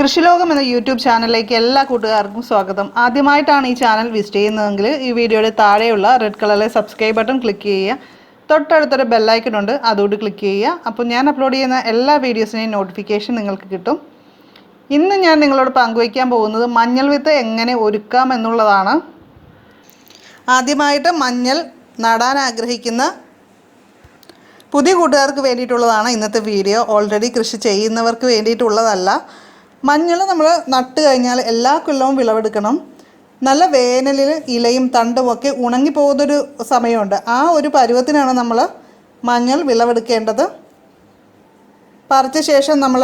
കൃഷിലോകം എന്ന യൂട്യൂബ് ചാനലിലേക്ക് എല്ലാ കൂട്ടുകാർക്കും സ്വാഗതം. ആദ്യമായിട്ടാണ് ഈ ചാനൽ വിസിറ്റ് ചെയ്യുന്നതെങ്കിൽ ഈ വീഡിയോയുടെ താഴെയുള്ള റെഡ് കളറിലെ സബ്സ്ക്രൈബ് ബട്ടൺ ക്ലിക്ക് ചെയ്യുക. തൊട്ടടുത്തൊരു ബെല്ലൈക്കൺ ഉണ്ട് അതുകൊണ്ട് ക്ലിക്ക് ചെയ്യുക. അപ്പോൾ ഞാൻ അപ്ലോഡ് ചെയ്യുന്ന എല്ലാ വീഡിയോസിനെയും നോട്ടിഫിക്കേഷൻ നിങ്ങൾക്ക് കിട്ടും. ഇന്ന് ഞാൻ നിങ്ങളോട് പങ്കുവയ്ക്കാൻ പോകുന്നത് മഞ്ഞൾ വിത്ത് എങ്ങനെ ഒരുക്കാം എന്നുള്ളതാണ്. ആദ്യമായിട്ട് മഞ്ഞൾ നടാൻ ആഗ്രഹിക്കുന്ന പുതിയ കൂട്ടുകാർക്ക് വേണ്ടിയിട്ടുള്ളതാണ് ഇന്നത്തെ വീഡിയോ ഓൾറെഡി കൃഷി ചെയ്യുന്നവർക്ക് വേണ്ടിയിട്ടുള്ളതല്ല. മഞ്ഞൾ നമ്മൾ നട്ട് കഴിഞ്ഞാൽ എല്ലാ കൊല്ലവും വിളവെടുക്കണം. നല്ല വേനലിൽ ഇലയും തണ്ടും ഒക്കെ ഉണങ്ങിപ്പോകുന്നൊരു സമയമുണ്ട്. ആ ഒരു പരുവത്തിനാണ് നമ്മൾ മഞ്ഞൾ വിളവെടുക്കേണ്ടത്. പറിച്ച ശേഷം നമ്മൾ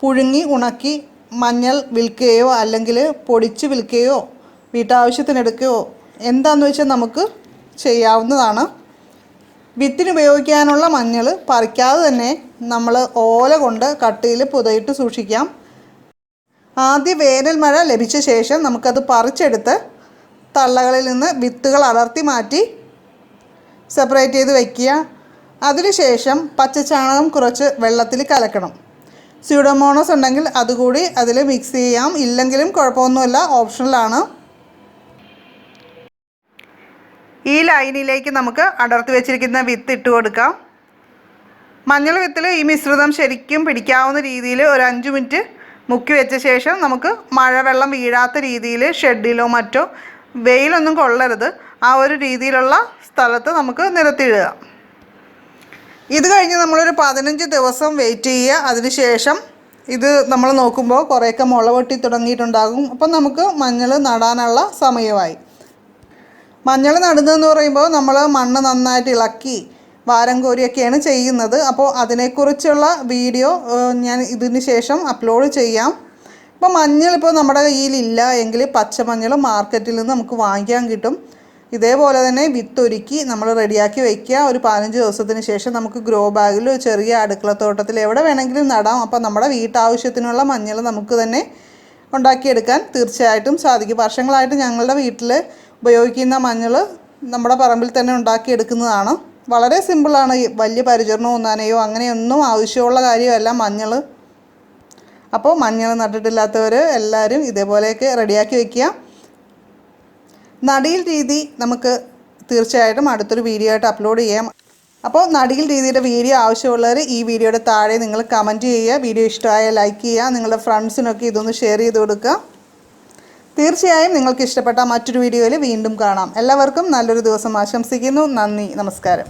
പുഴുങ്ങി ഉണക്കി മഞ്ഞൾ വിൽക്കുകയോ അല്ലെങ്കിൽ പൊടിച്ച് വിൽക്കുകയോ വീട്ടാവശ്യത്തിനെടുക്കുകയോ എന്താണെന്ന് വെച്ചാൽ നമുക്ക് ചെയ്യാവുന്നതാണ്. വിത്തിന് ഉപയോഗിക്കാനുള്ള മഞ്ഞൾ പറിക്കാതെ തന്നെ നമ്മൾ ഓല കൊണ്ട് കട്ടിയിൽ പുതയിട്ട് സൂക്ഷിക്കാം. ആദ്യ വേനൽ മഴ ലഭിച്ച ശേഷം നമുക്കത് പറിച്ചെടുത്ത് തള്ളകളിൽ നിന്ന് വിത്തുകൾ അടർത്തി മാറ്റി സെപ്പറേറ്റ് ചെയ്ത് വയ്ക്കുക അതിനുശേഷം പച്ചച്ചാണകം കുറച്ച് വെള്ളത്തിൽ കലക്കണം. സ്യൂഡോമോണോസ് ഉണ്ടെങ്കിൽ അതുകൂടി അതിൽ മിക്സ് ചെയ്യാം. ഇല്ലെങ്കിലും കുഴപ്പമൊന്നുമില്ല ഓപ്ഷണലാണ് ഈ ലൈനിലേക്ക് നമുക്ക് അടർത്തി വെച്ചിരിക്കുന്ന വിത്ത് ഇട്ട് കൊടുക്കാം. മഞ്ഞൾ വിത്തിൽ ഈ മിശ്രിതം ശരിക്കും പിടിക്കാവുന്ന രീതിയിൽ ഒരു അഞ്ച് മിനിറ്റ് മുക്കി വെച്ച ശേഷം നമുക്ക് മഴവെള്ളം വീഴാത്ത രീതിയിൽ ഷെഡിലോ മറ്റോ വെയിലൊന്നും കൊള്ളരുത്. ആ ഒരു രീതിയിലുള്ള സ്ഥലത്ത് നമുക്ക് നിരത്തിയിടുക. ഇത് കഴിഞ്ഞ് നമ്മളൊരു പതിനഞ്ച് ദിവസം വെയിറ്റ് ചെയ്യുക. അതിനുശേഷം ഇത് നമ്മൾ നോക്കുമ്പോൾ കുറേയൊക്കെ മുള പൊട്ടി തുടങ്ങിയിട്ടുണ്ടാകും. അപ്പം നമുക്ക് മഞ്ഞൾ നടാനുള്ള സമയമായി. മഞ്ഞൾ നടുന്നതെന്ന് പറയുമ്പോൾ നമ്മൾ മണ്ണ് നന്നായിട്ട് ഇളക്കി വാരം കോരിയൊക്കെയാണ് ചെയ്യുന്നത്. അപ്പോൾ അതിനെക്കുറിച്ചുള്ള വീഡിയോ ഞാൻ ഇതിന് ശേഷം അപ്ലോഡ് ചെയ്യാം. ഇപ്പോൾ മഞ്ഞൾ ഇപ്പോൾ നമ്മുടെ കയ്യിലില്ല എങ്കിൽ പച്ചമഞ്ഞൾ മാർക്കറ്റിൽ നിന്ന് നമുക്ക് വാങ്ങിക്കാൻ കിട്ടും. ഇതേപോലെ തന്നെ വിത്തൊരുക്കി നമ്മൾ റെഡിയാക്കി വയ്ക്കുക ഒരു പതിനഞ്ച് ദിവസത്തിന് ശേഷം നമുക്ക് ഗ്രോ ബാഗിൽ ചെറിയ അടുക്കളത്തോട്ടത്തിൽ എവിടെ വേണമെങ്കിലും നടാം. അപ്പോൾ നമ്മുടെ വീട്ടാവശ്യത്തിനുള്ള മഞ്ഞൾ നമുക്ക് തന്നെ ഉണ്ടാക്കിയെടുക്കാൻ തീർച്ചയായിട്ടും സാധിക്കും. വർഷങ്ങളായിട്ട് ഞങ്ങളുടെ വീട്ടിൽ ഉപയോഗിക്കുന്ന മഞ്ഞൾ നമ്മുടെ പറമ്പിൽ തന്നെ ഉണ്ടാക്കിയെടുക്കുന്നതാണ്. വളരെ സിമ്പിളാണ്. വലിയ പരിചരണം നനയോ അങ്ങനെയൊന്നും ആവശ്യമുള്ള കാര്യമല്ല. മഞ്ഞൾ അപ്പോൾ മഞ്ഞൾ നട്ടിട്ടില്ലാത്തവർ എല്ലാവരും ഇതേപോലെയൊക്കെ റെഡിയാക്കി വയ്ക്കുക നടിയിൽ രീതി നമുക്ക് തീർച്ചയായിട്ടും അടുത്തൊരു വീഡിയോ ആയിട്ട് അപ്ലോഡ് ചെയ്യാം. അപ്പോൾ നടിയിൽ രീതിയുടെ വീഡിയോ ആവശ്യമുള്ളവർ ഈ വീഡിയോയുടെ താഴെ നിങ്ങൾ കമന്റ് ചെയ്യുക. വീഡിയോ ഇഷ്ടമായ ലൈക്ക് ചെയ്യുക. നിങ്ങളുടെ ഫ്രണ്ട്സിനൊക്കെ ഇതൊന്ന് ഷെയർ ചെയ്ത് കൊടുക്കുക. തീർച്ചയായും നിങ്ങൾക്ക് ഇഷ്ടപ്പെട്ട മറ്റൊരു വീഡിയോയിൽ വീണ്ടും കാണാം. എല്ലാവർക്കും നല്ലൊരു ദിവസം ആശംസിക്കുന്നു. നന്ദി. നമസ്കാരം.